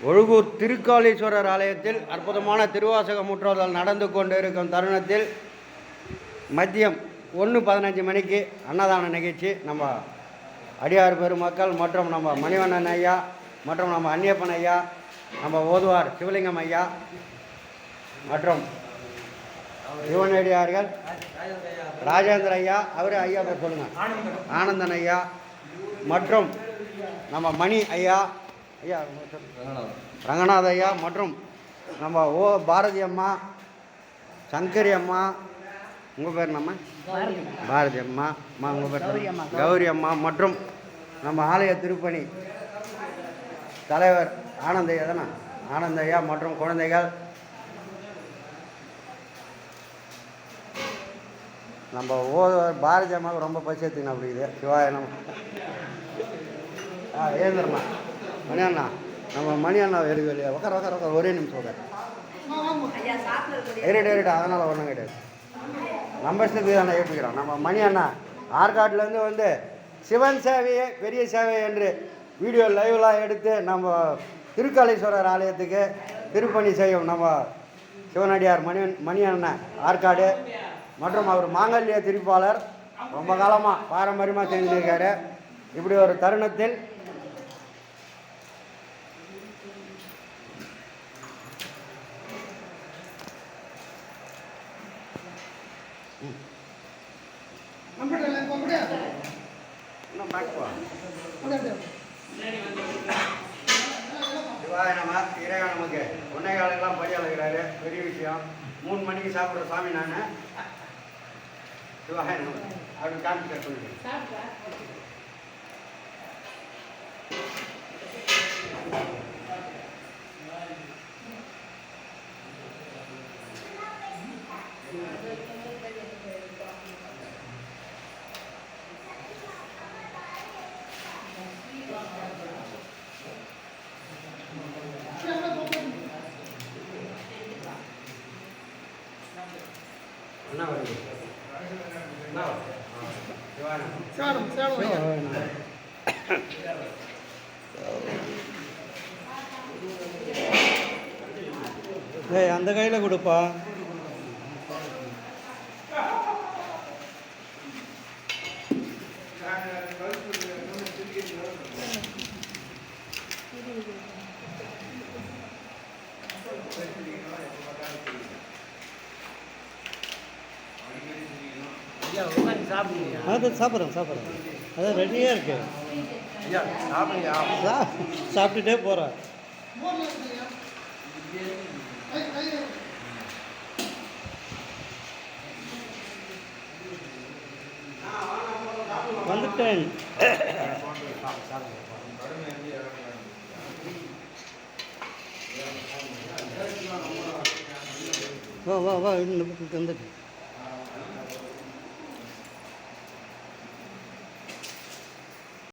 ஒழுகூர் திருக்காளீஸ்வரர் ஆலயத்தில் அற்புதமான திருவாசக முற்றோதல் நடந்து கொண்டு இருக்கும் தருணத்தில் மதியம் ஒன்று பதினஞ்சு மணிக்கு அன்னதான நிகழ்ச்சி. நம்ம அடியார் பெருமக்கள் மற்றும் நம்ம மணிவண்ணன் ஐயா மற்றும் நம்ம அந்நியப்பன் ஐயா நம்ம ஓதுவார் சிவலிங்கம் ஐயா மற்றும் சிவனடியார்கள் ராஜேந்திர ஐயா அவர் ஐயா பேர் சொல்லுங்கள் ஆனந்தன் ஐயா மற்றும் நம்ம மணி ஐயா ஐயா ரங்கநாத ஐயா மற்றும் நம்ம ஓ பாரதி அம்மா சங்கரி அம்மா உங்கள் பேர் நம்ம பாரதி அம்மா. அம்மா உங்கள் பேர் கௌரி அம்மா. கௌரி. அம்மா மற்றும் நம்ம ஆலய திருப்பணி தலைவர் ஆனந்த ஐயா தானே? ஆனந்த ஐயா மற்றும் குழந்தைகள். நம்ம ஓ பாரதி அம்மாவுக்கு ரொம்ப பசி எடுத்துக்கணும் அப்படி இது. சிவாய நம்ம ஆ ஏந்திரண்ணா மணி அண்ணா நம்ம மணி அண்ணா எடுக்க இல்லையா உட்கார உட்கார உட்கார ஒரே நிமிஷம் சாப்பிட்டு ஏறிட்டு ஏறிட்டு அதனால் ஒன்றும் கிடையாது. நம்ம இஷ்டத்துக்கு தானே ஏற்றுக்கிறோம். நம்ம மணி அண்ணா ஆற்காட்டிலேருந்து வந்து சிவன் சேவையே பெரிய சேவை என்று வீடியோ லைவ்லாம் எடுத்து நம்ம திருக்காளீஸ்வரர் ஆலயத்துக்கு திருப்பணி செய்யும் நம்ம சிவனடியார் மணி மணி அண்ணன் ஆற்காடு மற்றும் அவர் மாங்கல்ய திருப்பாளர் ரொம்ப காலமாக பாரம்பரியமாக செஞ்சுருக்காரு. இப்படி ஒரு தருணத்தில் இன்னும் பேக் போ சிவாய நம இறைவா நமக்கு ஒன்னே காலுக்கெல்லாம் படி அழகிறாரு பெரிய விஷயம் மூணு மணிக்கு சாப்பிட்ற சாமி நான் சிவாய நம அப்படி காமிக்க சொல்லுங்க என்ன வருது? ஏய் அந்த கையில் கொடுப்பா ஐயா உட்காந்து சாப்பிடுங்க அது சாப்பிட்றேன் சாப்பிட்றேன் அதான் ரெடியாக இருக்கு சாப்பிட்டுட்டே போகிறேன் வந்துட்டேன். வா வா வா இந்த பக்கம் வந்துட்டு